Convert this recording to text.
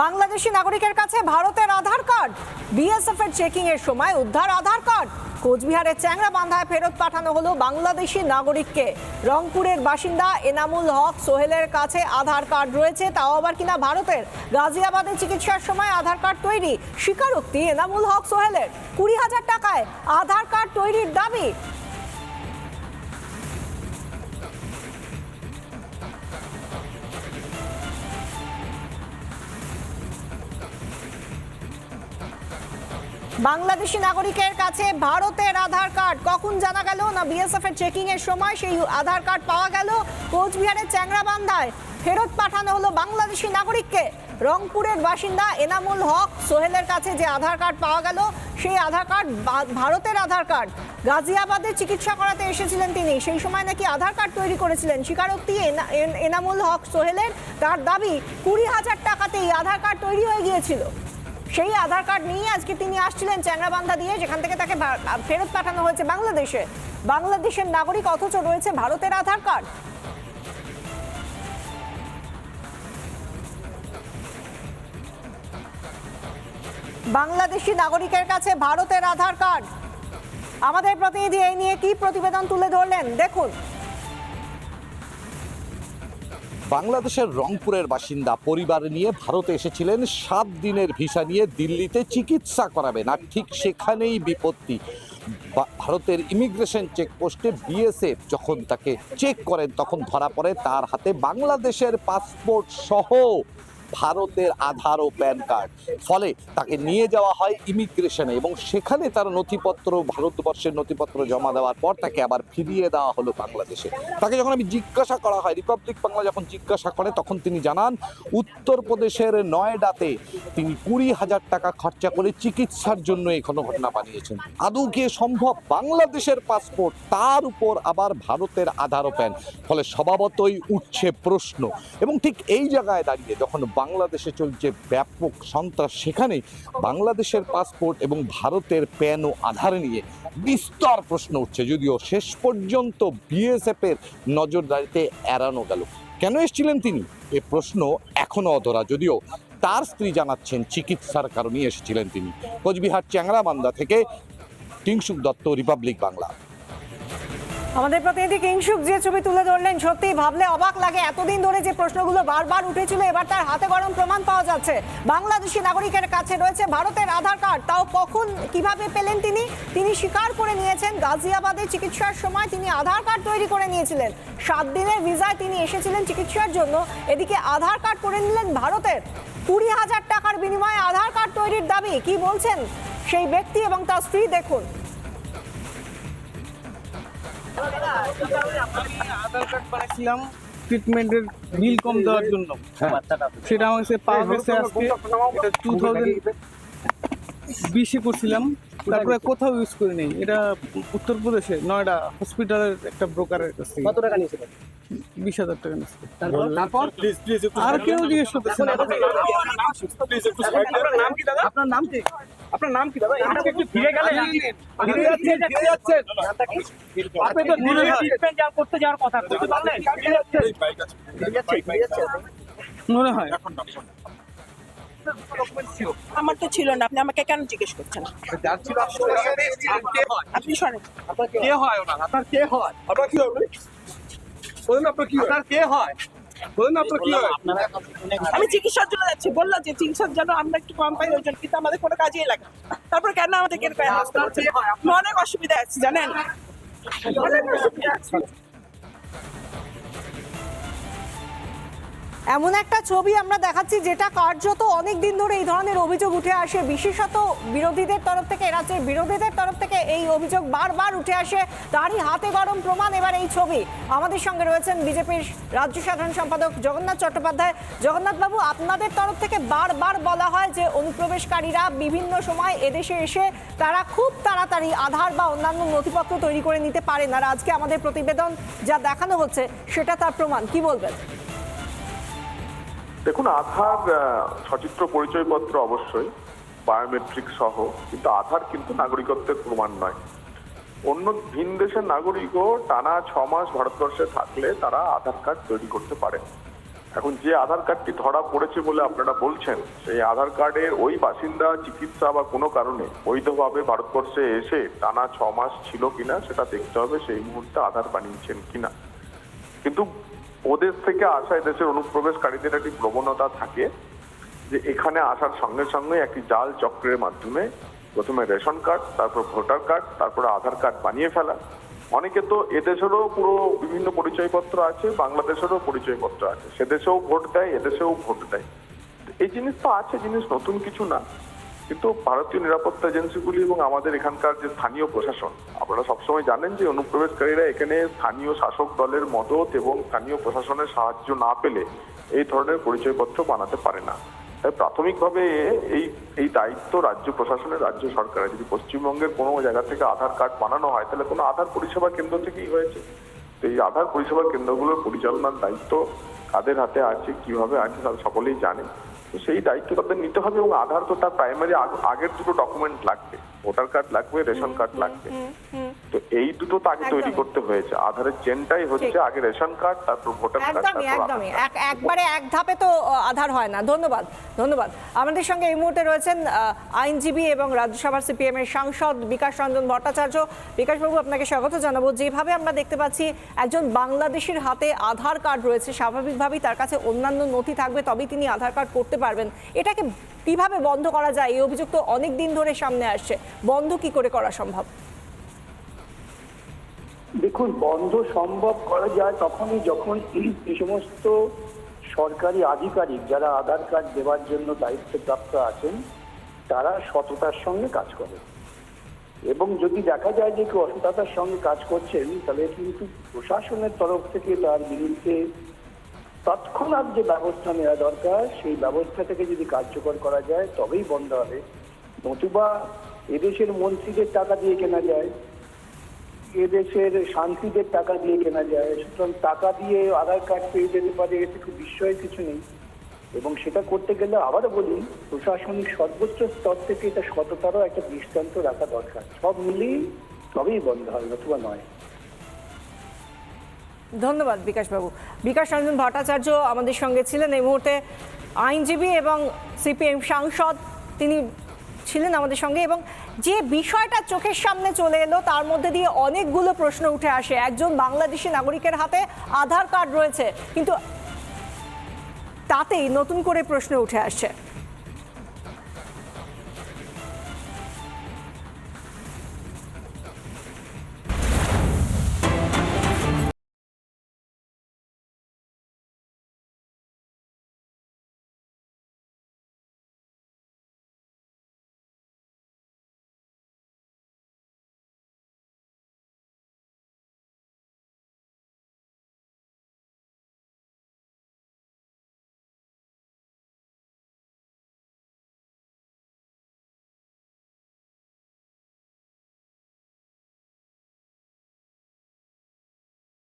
বাংলাদেশি নাগরিকের কাছে ভারতের আধার কার্ড। বিএসএফ এর চেকিং এর সময় উদ্ধার আধার কার্ড। কোচবিহারের চ্যাংরা বান্ধায় ফেরত পাঠানো হলো বাংলাদেশি নাগরিককে। রংপুরের বাসিন্দা এনামুল হক সোহেলের কাছে আধার কার্ড রয়েছে, তাও আবার কিনা ভারতের। গাজিয়াবাদে চিকিৎসার সময় আধার কার্ড তৈরি। স্বীকারোক্তি এনামুল হক সোহেলের। কুড়ি হাজার টাকায় আধার কার্ড তৈরির দাবি। বাংলাদেশি নাগরিকের কাছে ভারতের আধার কার্ড। কখন জানা গেল? না বিএসএফ এর চেকিং এর সময় সেই আধার কার্ড পাওয়া গেল? কোচবিহারের চ্যাংরাবান্ধায় ফেরত পাঠানো হলো বাংলাদেশি নাগরিককে। রংপুরের বাসিন্দা এনামুল হক সোহেলের কাছে যে আধার কার্ড পাওয়া গেল, সেই আধার কার্ড ভারতের আধার কার্ড। গাজিয়াবাদে চিকিৎসা করাতে এসেছিলেন তিনি। সেই সময় নাকি আধার কার্ড তৈরি করেছিলেন। স্বীকারোক্তি এনা- এন- এনামুল হক সোহেলের। তার দাবি কুড়ি হাজার টাকাতেই আধার কার্ড তৈরি হয়ে গিয়েছিল। সেই আধার কার্ড নিয়ে আজকে তিনি আসছিলেন চ্যাংরাবান্ধা দিয়ে, যেখান থেকে তাকে ফেরত পাঠানো হয়েছে বাংলাদেশে। বাংলাদেশের নাগরিক অথচ রয়েছে ভারতের আধার কার্ড। বাংলাদেশি নাগরিকের কাছে ভারতের আধার কার্ড। আমাদের প্রতিনিধি এই নিয়ে কি প্রতিবেদন তুলে ধরলেন? দেখুন। বাংলাদেশের রংপুরের বাসিন্দা পরিবার নিয়ে ভারতে এসেছিলেন সাত দিনের ভিসা নিয়ে দিল্লিতে চিকিৎসা করাবেন। আর ঠিক সেখানেই বিপত্তি। ভারতের ইমিগ্রেশন চেকপোস্টে বিএসএফ যখন তাকে চেক করেন, তখন ধরা পড়ে তার হাতে বাংলাদেশের পাসপোর্ট সহ ভারতের আধার ও প্যান কার্ড। ফলে তাকে নিয়ে যাওয়া হয় ইমিগ্রেশনে এবং সেখানে তার নথিপত্র, ভারতবর্ষের নথিপত্র জমা দেওয়ার পর তাকে আবার ফিরিয়ে দেওয়া হলো বাংলাদেশে। তাকে যখন আমি জিজ্ঞাসা করা হয় রিপাবলিক বাংলা যখন জিজ্ঞাসা করে, তখন তিনি জানান, উত্তরপ্রদেশের নয়ডাতে তিনি কুড়ি হাজার টাকা খরচা করে চিকিৎসার জন্য এই কোনো ঘটনা বানিয়েছেন। আদৌ কি সম্ভব? বাংলাদেশের পাসপোর্ট, তার উপর আবার ভারতের আধার প্যান। ফলে স্বভাবতই উঠছে প্রশ্ন। এবং ঠিক এই জায়গায় দাঁড়িয়ে যখন বাংলাদেশে চলছে ব্যাপক সন্ত্রাস। সেখানে বাংলাদেশের পাসপোর্ট এবং ভারতের প্যান ও আধার নিয়ে বিস্তর প্রশ্ন উঠছে। যদিও শেষ পর্যন্ত বিএসএফ এর নজরদারিতে এড়ানো গেল। কেন এসেছিলেন তিনি? এ প্রশ্ন এখনও অধরা। যদিও তার স্ত্রী জানাচ্ছেন চিকিৎসার কারণেই এসেছিলেন তিনি। কোচবিহার চ্যাংরাবান্ধা থেকে টিংসুক দত্ত, রিপাবলিক বাংলা। আমাদের প্রতিনিধি কিংসুক যে ছবি তুলে ধরলেন সত্যি ভাবলে অবাক লাগে। এতদিন ধরে যে প্রশ্নগুলো বারবার উঠেছিল, এবার তার হাতে গরম প্রমাণ পাওয়া যাচ্ছে। বাংলাদেশি নাগরিকের কাছে রয়েছে ভারতের আধার কার্ড, তাও কখন কীভাবে পেলেন তিনি? তিনি স্বীকার করে নিয়েছেন, গাজিয়াবাদে চিকিৎসার সময় তিনি আধার কার্ড তৈরি করে নিয়েছিলেন। সাত দিনের ভিসায় তিনি এসেছিলেন চিকিৎসার জন্য। এদিকে আধার কার্ড করে নিলেন ভারতের। কুড়ি হাজার টাকার বিনিময়ে আধার কার্ড তৈরির দাবি, কি বলছেন সেই ব্যক্তি এবং তার স্ত্রী দেখুন। আধার কার্ড বানাইছিলাম ট্রিটমেন্টের বিল কম দেওয়ার জন্য। সেটা আমার কাছে পাওয়া গেছে আজকে। টু থাউজেন্ড বিশে করছিলাম। তারপরে কোথাও ইউজ করি নেই। এটা উত্তরপ্রদেশে নয়ডা হসপিটালের একটা ব্রোকারের কাছ থেকে। কত টাকা নিয়েছিলেন? বিশ হাজার টাকা নিচ্ছে তারপর? আর কেউ জিজ্ঞেস করতেছে আপনার নাম কি? দাদা? আপনার নাম কি? আপনার নাম কি দাদা? এখানে একটু ফিরে গেলেন ফিরে যাচ্ছেন ফিরে যাচ্ছেন। আপনি তো দিল্লি ট্রিটমেন্ট যা করতে যাওয়ার কথা করতে পারলেন? ফিরে যাচ্ছেন। ফিরে যাচ্ছেন মনে হয়। আমার তো ছিল না। আপনি আমাকে কেন জিজ্ঞেস করছেন? যার ছিল কে হয়? আপনি সরেন আপনার কে হয়? ওনার? আপনার কে হয়? আপনার কি হবে? বলুন আপনার কি আপনার কে হয়? বলুন আপনার কি হয়? আমি চিকিৎসার জন্য যাচ্ছি। বলল যে চিকিৎসার জন্য আমরা একটু কম পাই ওই জন্য কিন্তু আমাদের কোনো কাজেই লাগে। তারপর কেন আমাদের কেন হয়? অনেক অসুবিধা আছে জানেন? অনেক অসুবিধা আছে। এমন একটা ছবি আমরা দেখাচ্ছি যেটা কার্যত অনেক দিন ধরে এই ধরনের অভিযোগ উঠে আসে। বিশেষত বিরোধীদের তরফ থেকে রাজ্যের বিরোধীদের তরফ থেকে এই অভিযোগ বারবার উঠে আসে। তারই হাতে গরম প্রমাণ এবার এই ছবি। আমাদের সঙ্গে রয়েছেন বিজেপির রাজ্য সাধারণ সম্পাদক জগন্নাথ চট্টোপাধ্যায়। জগন্নাথ বাবু আপনাদের তরফ থেকে বারবার বলা হয় যে অনুপ্রবেশকারীরা বিভিন্ন সময় এদেশে এসে তারা খুব তাড়াতাড়ি আধার বা অন্যান্য নথিপত্র তৈরি করে নিতে পারেন। আর আজকে আমাদের প্রতিবেদন যা দেখানো হচ্ছে, সেটা তার প্রমাণ। কি বলবেন? দেখুন, আধার সচিত্র পরিচয়পত্র অবশ্যই বায়োমেট্রিক সহ, কিন্তু আধার কিন্তু নাগরিকত্বের প্রমাণ নয়। অন্য ভিন দেশের নাগরিকও টানা ছ মাস ভারতবর্ষে থাকলে তারা আধার কার্ড তৈরি করতে পারে। এখন যে আধার কার্ডটি ধরা পড়েছে বলে আপনারা বলছেন, সেই আধার কার্ডের ওই বাসিন্দা চিকিৎসা বা কোনো কারণে বৈধভাবে ভারতবর্ষে এসে টানা ছ মাস ছিল কিনা, সেটা দেখতে হবে, সেই মুহূর্তে আধার বানিয়েছেন কিনা। কিন্তু ওদের থেকে আসা দেশের অনুপ্রবেশকারীদের একটি প্রবণতা থাকে যে এখানে আসার সঙ্গে সঙ্গে একটি জাল চক্রের মাধ্যমে প্রথমে রেশন কার্ড, তারপর ভোটার কার্ড, তারপরে আধার কার্ড বানিয়ে ফেলা। অনেকে তো এদেশেরও পুরো বিভিন্ন পরিচয়পত্র আছে, বাংলাদেশেরও পরিচয়পত্র আছে। সেদেশেও ভোট দেয়, এদেশেও ভোট দেয়। এই জিনিস তো আছে, জিনিস নতুন কিছু না। কিন্তু ভারতীয় নিরাপত্তা এজেন্সিগুলি এবং আমাদের এখানকার যে স্থানীয় প্রশাসন, আপনারা সবসময় জানেন যে অনুপ্রবেশকারীরা এখানে স্থানীয় শাসক দলের মদত এবং স্থানীয় প্রশাসনের সাহায্য না পেলে এই ধরনের পরিচয়পত্র বানাতে পারে না। তাই প্রাথমিকভাবে এই এই দায়িত্ব রাজ্য প্রশাসনের, রাজ্য সরকারের। যদি পশ্চিমবঙ্গের কোনো জায়গা থেকে আধার কার্ড বানানো হয়, তাহলে কোনো আধার পরিষেবা কেন্দ্র থেকেই হয়েছে। তো এই আধার পরিষেবা কেন্দ্রগুলোর পরিচালনার দায়িত্ব কাদের হাতে আছে, কীভাবে আছে তারা সকলেই জানে। সেই দায়িত্ব তাদের নিতে হবে এবং আধার তো তার প্রাইমারি আগের দুটো ডকুমেন্ট লাগবে। ভোটার কার্ড লাগবে, রেশন কার্ড লাগবে। এই দুটো তো আগে তৈরি করতে হয়েছে। আধারের চেনটাই হচ্ছে আগে রেশন কার্ড তারপর ভোটার কার্ড একদমই একদমই। এক একবারে এক ধাপে তো আধার হয় না। ধন্যবাদ ধন্যবাদ। আমাদের সঙ্গে এই মুহূর্তে রয়েছেন আইনজীবী এবং রাজ্যসভার সিপিএম এর সাংসদ বিকাশ রঞ্জন ভট্টাচার্য। বিকাশবাবু আপনাকে স্বাগত জানাব। যেভাবে আমরা দেখতে পাচ্ছি একজন বাংলাদেশের হাতে আধার কার্ড রয়েছে। স্বাভাবিকভাবেই তার কাছে অন্যান্য নথি থাকবে তবেই তিনি আধার কার্ড করতে পারবেন। এটাকে কীভাবে বন্ধ করা যায়? এই অভিযোগ তো অনেক দিন ধরে সামনে আসছে। বন্ধ কি করে করা সম্ভব? দেখুন, বন্ধ সম্ভব করা যায় তখনই যখন এই সমস্ত সরকারি আধিকারিক যারা আধার কার্ড দেওয়ার জন্য দায়িত্বপ্রাপ্ত আছেন, তারা সততার সঙ্গে কাজ করে এবং যদি দেখা যায় যে কেউ অসততার সঙ্গে কাজ করছেন, তাহলে কিন্তু প্রশাসনের তরফ থেকে তার বিরুদ্ধে তৎক্ষণাৎ যে ব্যবস্থা নেওয়া দরকার, সেই ব্যবস্থা থেকে যদি কার্যকর করা যায়, তবেই বন্ধ হবে। নতুবা এদেশের মন্ত্রীদের টাকা দিয়ে কেনা যায়। এদেশের শান্তিদের টাকা দিয়ে কেনা যায়, সুতরাং টাকা দিয়ে আধার কার্ড পেয়ে যেতে পারে, এতে খুব বিস্ময়ের কিছু নেই। এবং সেটা করতে গেলে আবারও বলি, প্রশাসনিক সর্বোচ্চ স্তর থেকে এটা সততারও একটা দৃষ্টান্ত রাখা দরকার। সব মিলিয়ে তবেই বন্ধ হয়, নতুবা নয়। ধন্যবাদ বিকাশবাবু। বিকাশ রঞ্জন ভট্টাচার্য আমাদের সঙ্গে ছিলেন এই মুহূর্তে। আইনজীবী এবং সিপিএম সাংসদ, তিনি ছিলেন আমাদের সঙ্গে এবং যে বিষয়টা চোখের সামনে চলে এলো, তার মধ্যে দিয়ে অনেকগুলো প্রশ্ন উঠে আসে। একজন বাংলাদেশি নাগরিকের হাতে আধার কার্ড রয়েছে, কিন্তু তাতেই নতুন করে প্রশ্ন উঠে আসছে।